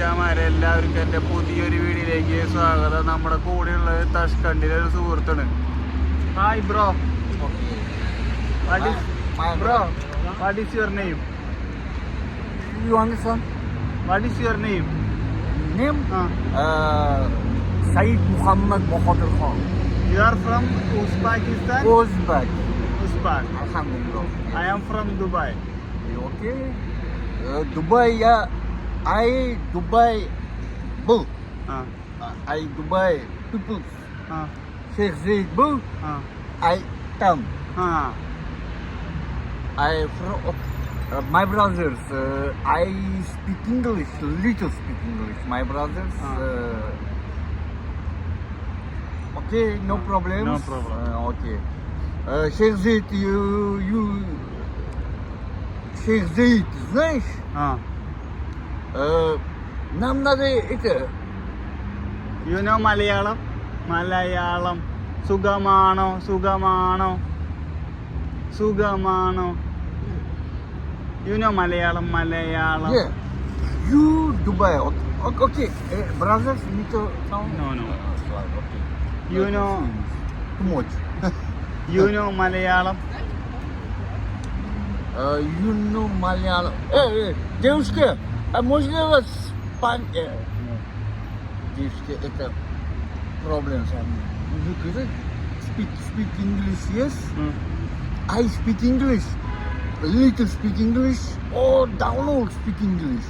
മച്ചാമാരെ എല്ലാവർക്കും എന്റെ പുതിയൊരു വീഡിയോയിലേക്ക് സ്വാഗതം. നമ്മുടെ കൂടെയുള്ളത് തഷ്കണ്ടിലെ ഒരു സുഹൃത്താണ്. Hi bro bro what is your name you You understand? What is your name name ആ. Muhammad Muhammad Khan you are from Uzbekistan Uzbek. Uzbek അൽഹംദുലില്ലാഹ് I am from Dubai You okay? I Dubai bull. Uh. Ah. I Dubai people. Uh. Ah. Six Zayed bull. Uh. Ah. I town. Uh. I from oh, uh, my brothers. Uh, I speak English, little speak English. My brothers. Uh. Uh, okay, no problems. No problem. Uh, okay. Uh, Sheikh Zayed, you you Six Zayed, знаешь? А. നന്നത് ഇത് you know Malayalam? Malayalam. സുഖമാണോ? സുഖമാണോ? സുഖമാണോ? You know Malayalam Malayalam. You Dubai okay brothers meet no no you know much you know Malayalam? You know Malayalam. ഏ ദേവസ്കേ know Malayalam. Э, э, девушка, а можно вас пан... Э, ну, девушка, это проблем со мной. You good? Speak, speak English, yes? ഉം. I speak English. Little speak English. Oh, download speak English.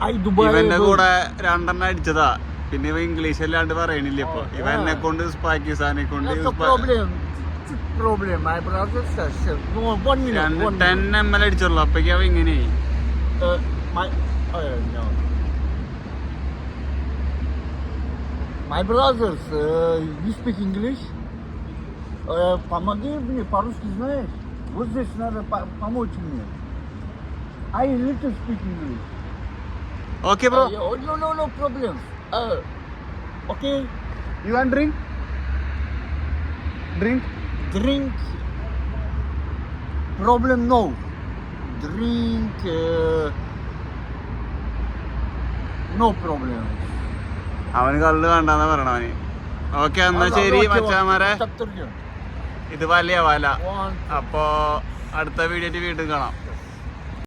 I Dubai. ഇവന്റെ കൂടെ രണ്ടെണ്ണം അടിച്ചതാ പിന്നെ ഇവ English അല്ലാണ്ട് പറയണില്ല ഇപ്പൊ Oh, ഇവ എന്നെ yeah. കൊണ്ട് പാകിസ്ഥാനെ കൊണ്ട് That's a problem. It's a problem. My brother says, no, one minute, രണ്ട് one ten minute. M L അടിച്ചുള്ളൂ അപ്പൊക്ക് അവ ഇങ്ങനെ Uh, my oh no. My brothers, uh, you speak English? Uh, помоги мне, по-русски знаешь? Вот здесь надо помочь мне. I little speak English. Okay, bro. Uh, oh, no, no, no problem. Uh, okay. You want drink? Drink? Drink. Problem no. Drink. Uh, no problem അവന് കള്ള് വേണ്ടെന്നാ പറയണ അവന്. Okay എന്നാ ശരി മച്ചാമാരെ ഇത് വലിയ വല. അപ്പോ അടുത്ത വീഡിയോ വീണ്ടും കാണാം.